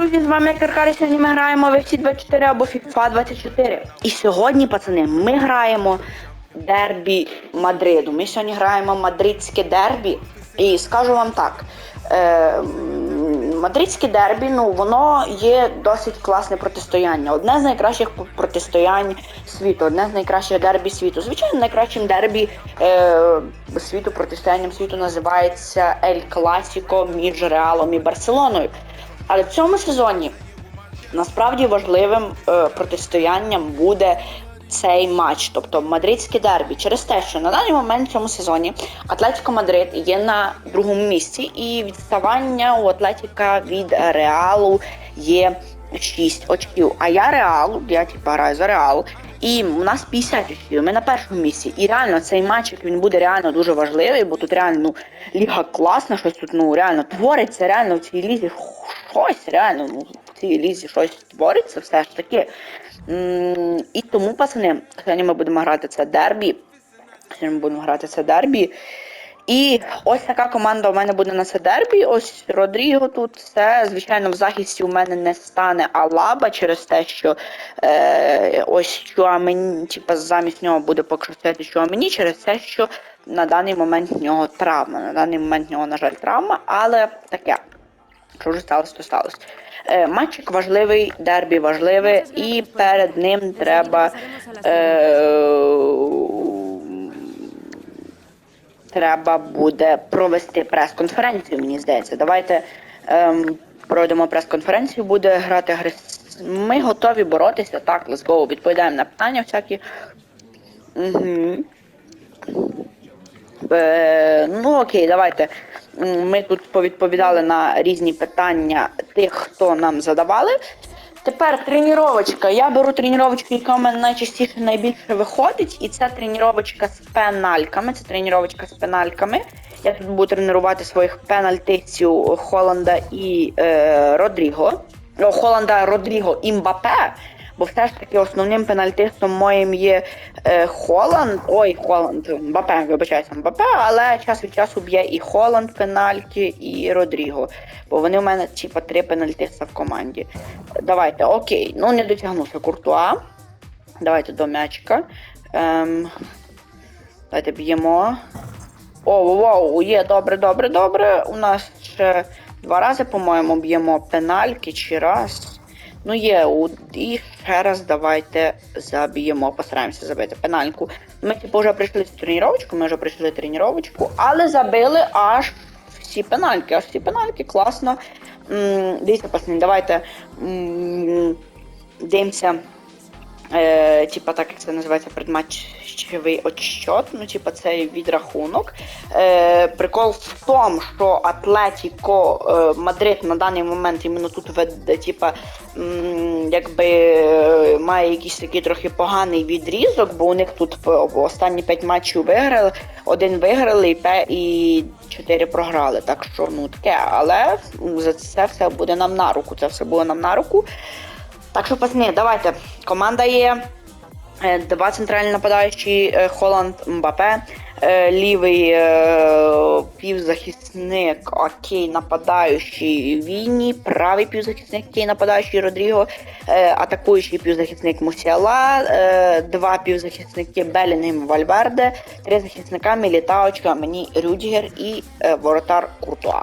Друзі, з вами Каркарі, сьогодні ми граємо в FC 24 або FIFA 24. І сьогодні, пацани, ми граємо дербі Мадриду. Ми сьогодні граємо мадридське дербі. І скажу вам так. Е, мадридське дербі, ну, воно є досить класне протистояння. Одне з найкращих протистоянь світу, одне з найкращих дербі світу. Звичайно, найкращим дербі е, світу, протистоянням світу називається Ель Класіко між Реалом і Барселоною. Але в цьому сезоні насправді важливим е, протистоянням буде цей матч, тобто мадридське дербі, через те, що на даний момент в цьому сезоні Атлетико Мадрид є на другому місці, і відставання у Атлетіка від Реалу є 6 очків. А я Реал, я типа граю за Реал. І у нас 50 очків, ми на першому місці. І реально цей матч він буде реально дуже важливий, бо тут реально ну, ліга класна, щось тут ну реально твориться, реально в цій лізі щось реально ну, в цій лізі щось твориться все ж таки. І тому, пацани, сьогодні ми будемо грати це дербі. Сьогодні ми будемо грати це дербі. І ось така команда у мене буде на це дербі. Ось Родріго тут. Це, звичайно, в захисті у мене не стане Алаба через те, що е, ось Чуамені, типа замість нього буде стояти Чуамені, через те, що на даний момент в нього травма. На даний момент в нього, на жаль, травма, але таке. Що вже сталося, то сталося. Е, матчик важливий, дербі важливе, і перед ним треба. Е, треба буде провести прес-конференцію, мені здається. Давайте ем, пройдемо прес-конференцію, буде грати гри. Ми готові боротися, так, let's go, відповідаємо на питання всякі. Угу. Е, ну окей, давайте. Ми тут повідповідали на різні питання тих, хто нам задавали. Тепер тренувачка. Я беру тренувачку, яка у мене найчастіше найбільше виходить, і це тренувачка з пенальками. Це тренувачка з пенальками. Я тут буду тренувати своїх пенальтистів Холланда і е, Родріго. Холанда Родріго і Мбапе. Бо все ж таки основним пенальтистом моїм є е, Холланд. Ой, Холланд, Мбапе, вибачаюся, Мбапе, але час від часу б'є і Холланд пенальки, і Родріго. Бо вони у мене типа три пенальтиста в команді. Давайте, окей. Ну не дотягнувся Куртуа. Давайте до м'ячика. Ем, давайте б'ємо. О, вау, є, добре, добре, добре. У нас ще два рази, по-моєму, б'ємо пенальки чи раз. Ну є, і ще раз давайте заб'ємо, постараємося забити пенальку. Ми типу вже прийшли з тренувачку, ми вже прийшли тренувачку, але забили аж всі пенальки, аж всі пенальки, класно. М, Дивіться, пацани, давайте м, дивимося. Е, типа так як це називається предматчевий отчет, ну типа цей відрахунок. Е, прикол в тому, що Атлетіко е, Мадрид на даний момент іменно тут веде, типа, якби е, має якийсь такий трохи поганий відрізок, бо у них тут останні 5 матчів виграли, один виграли і, пе- і 4 програли. Так що ну таке, але за це все буде нам на руку. Це все буде нам на руку. Так що, пацани, давайте. Команда є. е, Два центральні нападаючі е, Холланд Мбапе, е, лівий півзахисник окей, нападаючий Вінні, правий півзахисник окей, нападаючий Родріго, атакуючий півзахисник Мусіала, два півзахисники Белінгем Вальверде, три захисника Мілітаочка, мені Рюдігер і воротар Куртуа.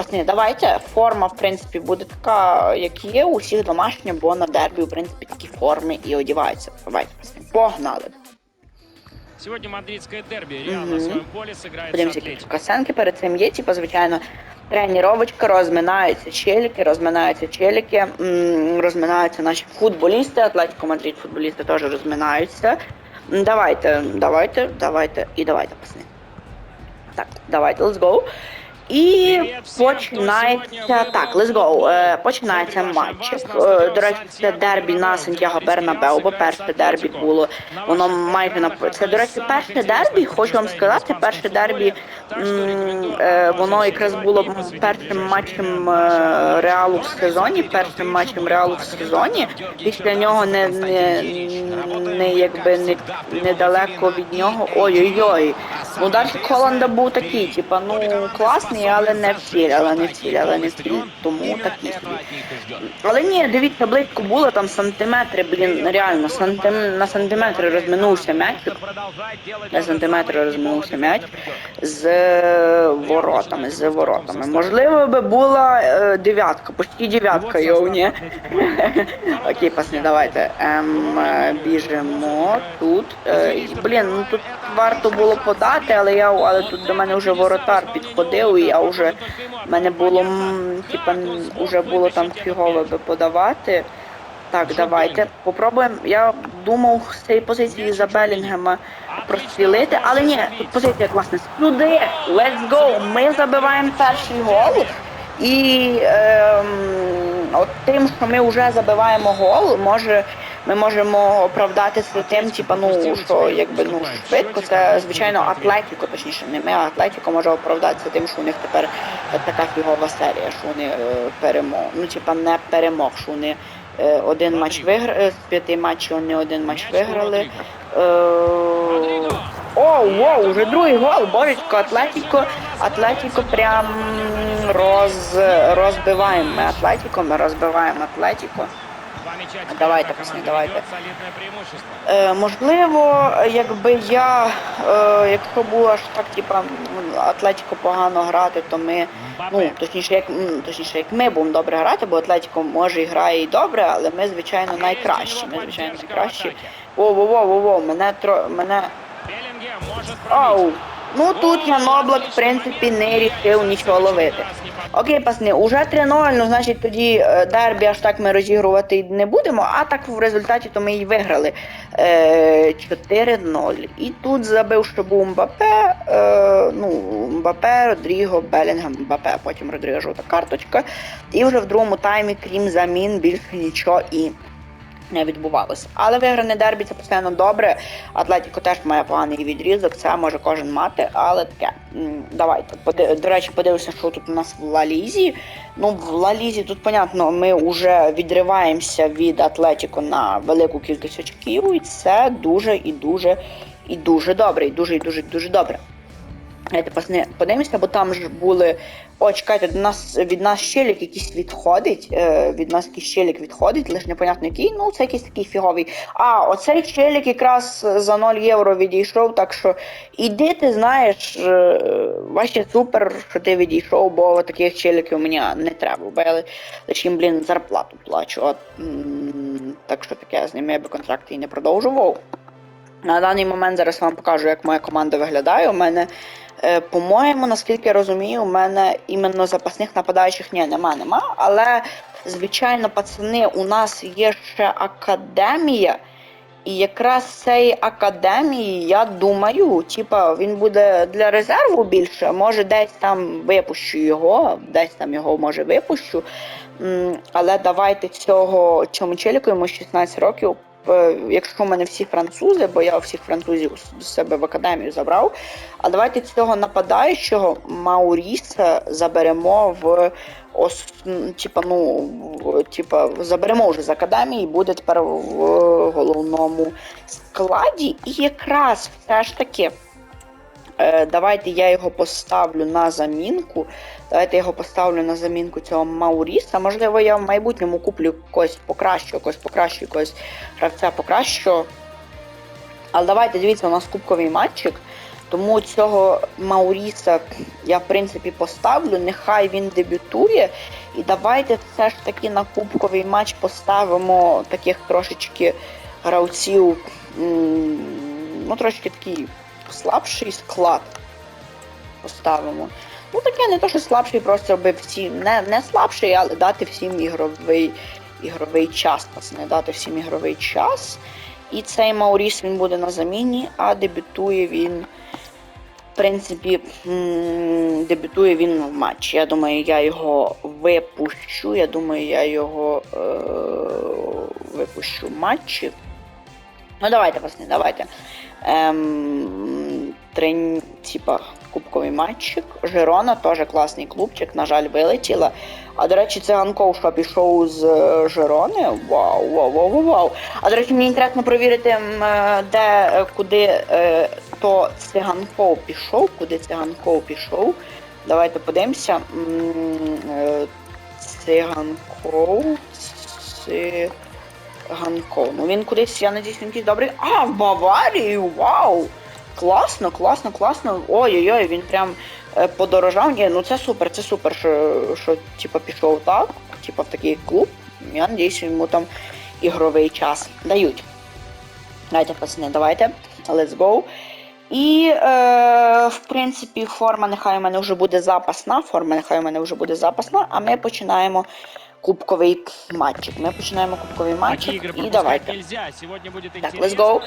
Пацани, давайте. Форма, в принципі, буде така, як є, у всіх домашня, бо на дербі, в принципі, такі форми і одягаються. Давайте, пацани, погнали. Сегодня мадридское дерби. Реал на своем поле сыграет Подивимося, які перед цим є, типу, звичайно, тренувачка, розминаються челіки, розминаються челіки, м, розминаються наші футболісти, Атлетико Мадрид футболісти теж розминаються. М, Давайте, давайте, давайте і давайте, пацани. Так, давайте, let's go. І починається так, let's go. Е. Починається на Е, До речі, це дербі на Сантьяго Бернабеу, бо перше дербі було. Воно майже на це. До речі, перше дербі, хочу вам сказати, перше дербі. е, Воно якраз було першим матчем Реалу в сезоні, першим матчем Реалу в сезоні. Після нього не, не, не якби не, недалеко від нього. Ой-ой-ой. Удар Холланда був такий, типа, ну класний, непогані, але не в ціль, але не в ціль, але не в ціль. Тому такі собі. Але ні, дивіться, близько було там сантиметри, блін, реально, сантим... на сантиметри розминувся м'ячик. На сантиметри розминувся м'яч з е, воротами, з воротами. Можливо, би була е, дев'ятка, почти дев'ятка, йоу, ні. Окей, пасні, давайте. Ем, е, біжимо тут. Е, блін, ну тут варто було подати, але я але тут до мене вже воротар підходив, я вже мене було типа м, уже було там фігово би подавати. Так, давайте попробуємо. Я думав з цієї позиції за Белінгема прострілити, але ні, тут позиція класна. Сюди, let's go! Ми забиваємо перший гол. І ем, от тим, що ми вже забиваємо гол, може ми можемо оправдатися тим, типа, ну що якби ну швидко, це звичайно Атлетіко, точніше, не ми, а Атлетіко може оправдатися тим, що у них тепер така фігова серія, що вони е, перемог. Ну, типа не перемог, що вони е, один матч виграли, з п'яти матчів вони один матч виграли. Е, О, воу, вже другий гол, божечко, Атлетіко, Атлетіко прям роз, розбиваємо ми Атлетіко, ми розбиваємо Атлетіко. Давайте, пацани, давайте. Е, можливо, якби я, е, якщо було аж так, типа, Атлетіко погано грати, то ми, ну, точніше, як, точніше, як ми будемо добре грати, бо Атлетіко може і грає і добре, але ми, звичайно, найкращі. Ми, звичайно, найкращі. Во-во-во-во-во, мене тро, мене Ау. Ну тут я Ноблак, в принципі, не рішив нічого ловити. Окей, пасни, уже 3-0, ну значить тоді е, дербі аж так ми розігрувати не будемо, а так в результаті то ми і виграли е, 4-0. І тут забив, що був Мбапе, е, ну, Мбапе, Родріго, Белінгем, Мбапе, потім Родріго жовта карточка. І вже в другому таймі, крім замін, більше нічого і не відбувалося. Але вигране дербі це постійно добре. Атлетіко теж має поганий відрізок, це може кожен мати, але таке. Давайте. До речі, подивимося, що тут у нас в Лалізі. Ну, в Лалізі тут, понятно, ми вже відриваємося від Атлетіко на велику кількість очків, і це дуже і дуже і дуже добре. І дуже і дуже і дуже добре. Давайте подивимося, бо там ж були. О, чекайте, до нас від нас щелік якийсь відходить. Е, від нас якийсь щелік відходить, лише непонятно який. Ну, це якийсь такий фіговий. А, оцей щелік якраз за 0 євро відійшов, так що іди, ти знаєш, е, вообще супер, що ти відійшов, бо таких щеліків мені не треба. Бо я лише їм, блін, зарплату плачу. От, так що таке, з ними я би контракт і не продовжував. На даний момент зараз вам покажу, як моя команда виглядає. У мене, по-моєму, наскільки я розумію, у мене іменно запасних нападаючих ні, нема, нема. Але, звичайно, пацани, у нас є ще академія. І якраз цієї академії, я думаю, типа він буде для резерву більше. Може, десь там випущу його, десь там його може випущу. Але давайте цього челіку йому 16 років. Е, Якщо в мене всі французи, бо я всіх французів до себе в академію забрав. А давайте цього нападаючого Мауріса заберемо в ос, типа, ну, типа, заберемо вже з академії буде тепер в головному складі. І якраз все ж таки. Е, Давайте я його поставлю на замінку. Давайте я його поставлю на замінку цього Мауріса. Можливо, я в майбутньому куплю когось покращу, когось покращу, якогось гравця покращу. Але давайте, дивіться, у нас кубковий матчик. Тому цього Мауріса я в принципі поставлю. Нехай він дебютує. І давайте все ж таки на кубковий матч поставимо таких трошечки гравців. Ну, трошки такий слабший склад поставимо. Ну таке не то, що слабший, просто аби всі не, не слабший, але дати всім ігровий, ігровий час. Пацани, дати всім ігровий час. І цей Мауріс він буде на заміні, а дебютує він. В принципі, дебютує він в матчі. Я думаю, я його випущу. Я думаю, я його е- випущу в матчі. Ну давайте, пацани, давайте. Ем, трен... типа, кубковий матчик. Жирона теж класний клубчик, на жаль, вилетіла. А до речі, циганков, що пішов з е, Жирони. Вау, вау, вау, вау, вау. А до речі, мені інтересно провірити, е, де, е, куди то циганков пішов, куди циганков пішов. Давайте подивимося. Е, Циганков. Циганков. Ну він кудись, я надіюсь, він якийсь добрий. А, в Баварії! Вау! Класно, класно, класно. Ой-ой-ой, він прям е, подорожав. Ні, ну це супер, це супер, що, що типа пішов так, типа в такий клуб. Я надіюсь, йому там ігровий час дають. Давайте, пацани, давайте. Let's go. І, е, в принципі, форма нехай у мене вже буде запасна. Форма нехай у мене вже буде запасна, а ми починаємо кубковий матчик. Ми починаємо кубковий матчик і давайте. нельзя. Сегодня будет Так, let's go.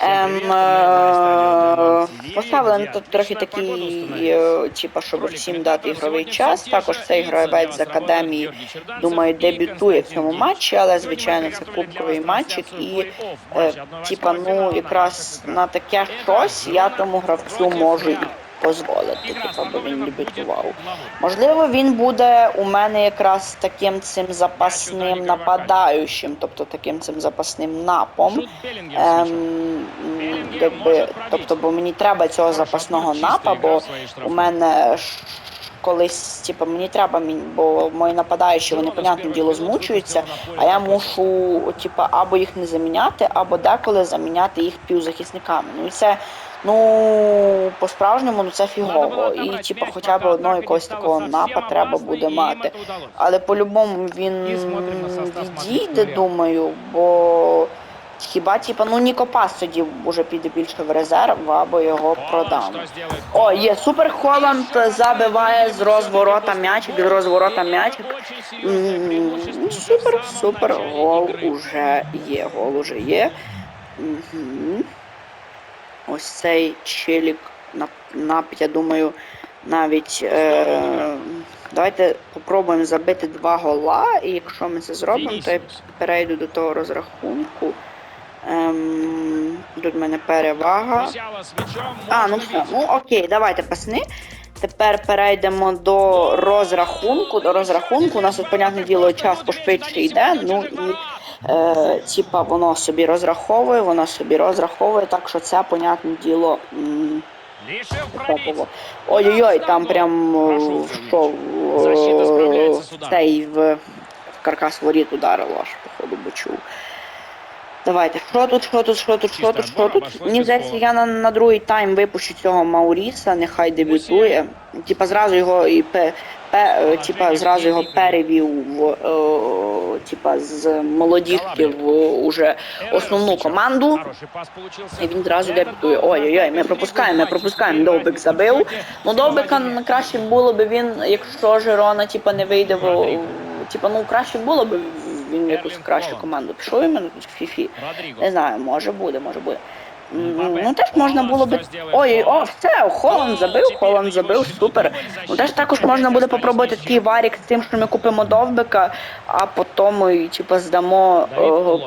Ем, е, Поставили TV», ну, тут трохи такий, е, типа, щоб всім дати ігровий час. Також цей гравець з академії, думаю, дебютує в цьому матчі, але звичайно це кубковий матчик і е, типа, ну якраз на таке щось я тому гравцю можу і. Дозволити, типа, бо він дебютував. главой. Можливо, він буде у мене якраз таким цим запасним нападаючим, тобто таким цим запасним напом. Ем, якби, тобто, бо мені треба цього запасного напа, бо у мене колись, типу, мені треба, бо мої нападаючі, вони, понятне діло, змучуються, а я мушу, типу, або їх не заміняти, або деколи заміняти їх півзахисниками. Ну і це, ну, по-справжньому, ну це фігово. І, типу, хоча б одного якогось такого напа треба буде мати. Але по-любому він відійде, думаю, бо хіба типа ну Нікопас тоді вже піде більше в резерв, або його продам. О, є супер Холланд забиває з розворота м'ячик, з розворота м'ячик. Супер, супер, гол уже є, гол уже є. Мгм. Ось цей челік на, нап, я думаю, навіть е, давайте попробуємо забити два гола, і якщо ми це зробимо, то я перейду до того розрахунку. Ем, тут в мене перевага. А, ну все, ну окей, давайте пасни. Тепер перейдемо до розрахунку. До розрахунку. У нас тут, понятне діло, час пошвидше йде. Ну і е, типа воно собі розраховує, воно собі розраховує, так що це, понятне діло. Ой-ой-ой, там прям е, що е, цей в, в каркас воріт ударило аж, походу, бо чув. Давайте, що тут, що тут, що тут, що тут, що тут? Мені здається, я на, на другий тайм випущу цього Мауріса, нехай дебютує. Типа зразу його і типа зразу його перевів в е, типа з молодіжки в уже основну команду. І він одразу дебютує. Ой-ой-ой, ми пропускаємо, ми пропускаємо. Довбик забив. Ну Довбика краще було б він, якщо Жирона типа не вийде в типа, ну краще було б він якусь кращу команду. Пішов іменно в Фіфі. Не знаю, може буде, може буде. Ну теж можна було би. Ой, о, все, Холланд забив, Холланд забив, супер. Ну теж також можна буде попробувати такий варік з тим, що ми купимо довбика, а потім типа здамо, о,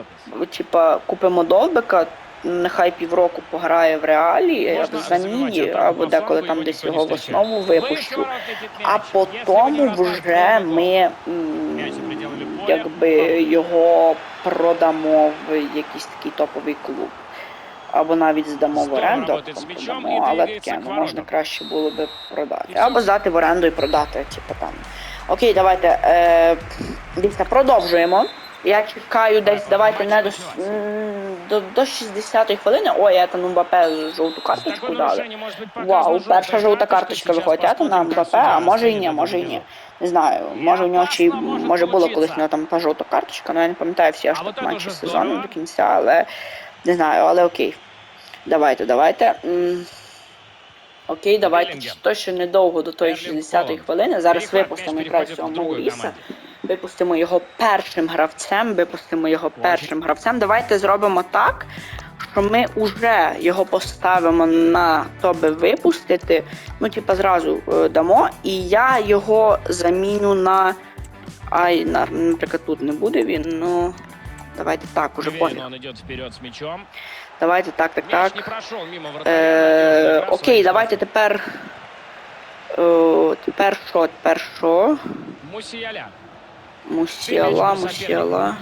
типа купимо довбика, нехай півроку пограє в реалі, або заміні, або деколи там десь його в основу випущу. А потім вже ми якби його продамо в якийсь такий топовий клуб. Або навіть здамо в оренду, продамо, але таке, ну можна краще було би продати. Або здати в оренду і продати, типу там. Окей, давайте. Е, дивіться, продовжуємо. Я чекаю десь, давайте не до, до, до 60-ї хвилини. Ой, я там Мбапе жовту карточку дали. Вау, перша жовта карточка виходить, а то на МБП, а може і ні, може і ні. Не знаю, може у нього чи може було колись у нього там та жовта карточка, але я не пам'ятаю всі аж так матчі сезону до кінця, але не знаю, але окей. Давайте, давайте. М, Окей, давайте. Беллінгем. То ще недовго до тої Ерлінг 60-ї Холланд. хвилини. Зараз випустимо м'яч якраз переходить цього в другу Мауріса. команду. Випустимо його першим гравцем, випустимо його першим гравцем. Давайте зробимо так, що ми вже його поставимо на то би випустити. Ну, типа, зразу е, дамо, і я його заміню на. Ай, на, наприклад, тут не буде він, ну. Давайте так, уже понял. он идет вперед с мячом. Давайте так, так, так. Е, окей, давайте тепер. Е, тепер що? Тепер що? М'яч був мусіала.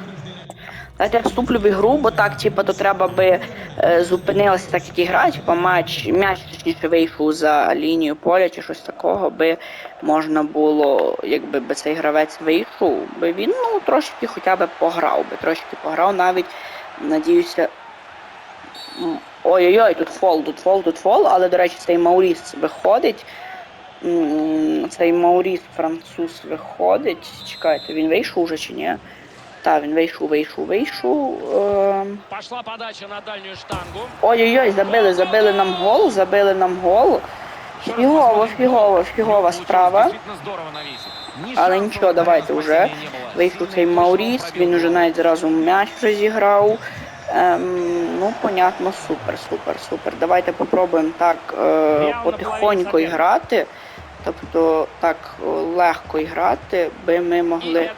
Давайте я вступлю в ігру, бо так, типа, то треба би е, зупинилася так, як і гра, типа матч, м'яч точніше вийшов за лінію поля чи щось такого, би можна було, якби би цей гравець вийшов, би він ну трошки хоча б пограв би, трошки пограв, навіть надіюся. Ой-ой-ой, тут фол, тут фол, тут фол, але, до речі, цей Мауріс виходить. Цей Мауріс француз виходить. Чекайте, він вийшов уже чи ні? Так, він вийшов, вийшов, вийшов. Ем... Пошла подача на дальнюю штангу. Ой-ой-ой, забили, забили нам гол, забили нам гол. Фігово, фігово, фігова справа. Але нічого, давайте вже. Вийшов цей Мауріс, він уже навіть зразу м'яч розіграв. Ем, ну, понятно, супер, супер, супер. Давайте попробуємо так е, потихоньку грати. Тобто так е, легко грати, би ми могли.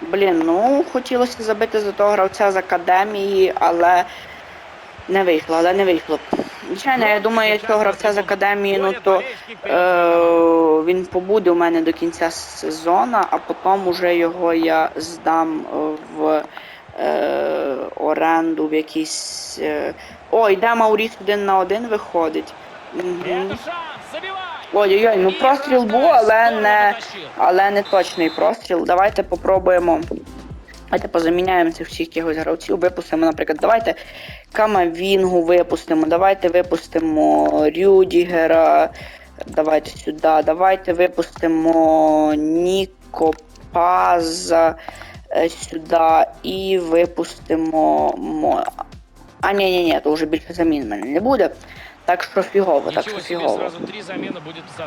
Блін, ну хотілося забити за того гравця з академії, але не вийшло, але не вийшло. Звичайно, я думаю, якщо гравця з академії, ну то е, він побуде у мене до кінця сезону, а потім уже його я здам е, в оренду в якийсь. Е... О, йде Мауріс один на один виходить. Ой-ой-ой, ну простріл був, але не, але не точний простріл. Давайте попробуємо. Давайте позаміняємо цих всіх якихось гравців, випустимо, наприклад, давайте Камавінгу випустимо, давайте випустимо Рюдігера, давайте сюди, давайте випустимо Ніко Паза е, сюди і випустимо. Мо... А ні, ні, ні, то вже більше замін в мене не буде. Так що фігово, так що фігово.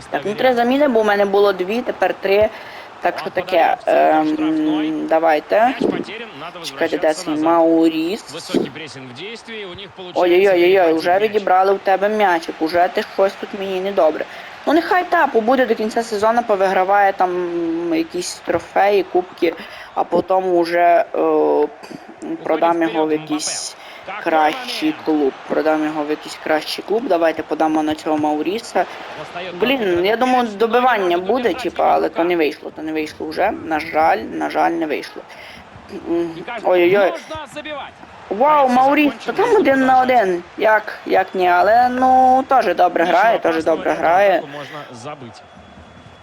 Так, ну три заміни, бо у мене було дві, тепер три. Так що таке. Ем, давайте. Чекайте, де цей. Мауріс. В. Ой-ой-ой, вже відібрали у тебе м'ячик, уже ти щось тут мені недобре. Ну нехай так, побуде до кінця сезону, повиграває там якісь трофеї, кубки, а потім уже е, продам його в якийсь кращий клуб. Продам його в якийсь кращий клуб. Давайте подамо на цього Мауріса. Блін, я думаю, добивання буде, типа, але то не вийшло, то не вийшло вже. На жаль, на жаль, не вийшло. Ой-ой-ой. Вау, Мауріс, то там один на один. Як, як ні, але ну теж добре грає, теж добре грає.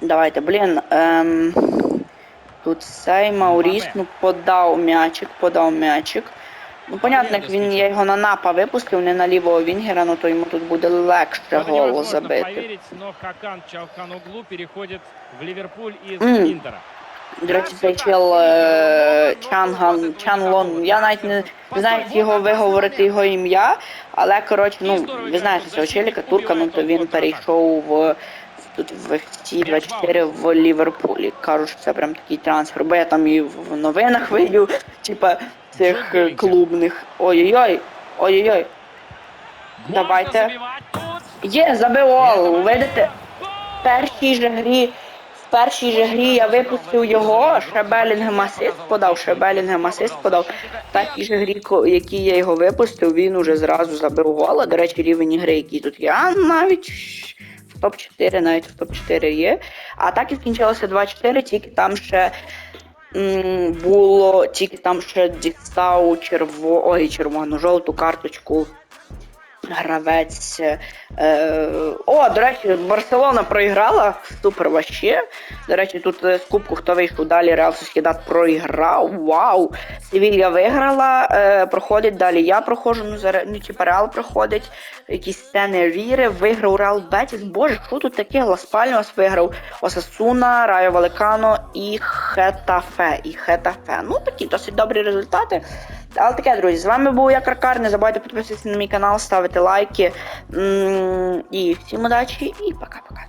Давайте, блін. Ем, тут цей Мауріс, ну подав м'ячик, подав м'ячик. Ну, понятно, як він я його на напа випустив, не на лівого Вінгера, ну то йому тут буде легше В это гол невозможно забити. Интера. До речі, цей чел е, Чанган, Чанлон, я навіть не, не знаю, як його виговорити його ім'я, але коротше, ну, ви знаєте цього челіка, турка, ну то він перейшов в тут в FC 24 в Ліверпулі. Кажуть, що це прям такий трансфер, бо я там і в новинах видів, типа цих клубних. Ой-ой-ой, ой-ой-ой. Давайте. Є, забив гол, видите? В першій же грі, в першій же грі я випустив його, ще Белінгем асист подав, ще Белінгем асист подав. В такій же грі, якій я його випустив, він уже зразу забив гола. До речі, рівень ігри, який тут є, а навіть в топ-4, навіть в топ-4 є. А так і скінчилося 2-4, тільки там ще м, було, тільки там ще дістав черво, ой, червону жовту карточку гравець. Е, о, до речі, Барселона проіграла. Супер вообще. До речі, тут е, з кубку хто вийшов далі, Реал Сосідат проіграв. Вау! Севілья виграла, е, проходить далі. Я проходжу, ну зараз ну, типа Реал проходить. Якісь сцени Ріри, виграв Реал Бетіс. Боже, що тут таке? Лас Пальмас виграв Осасуна, Райо Валекано і Хетафе. І Хетафе. Ну такі досить добрі результати. Але таке, друзі, з вами був я Каркар. Не забувайте підписуватися на мій канал, ставити лайки. І всім удачі і пока-пока.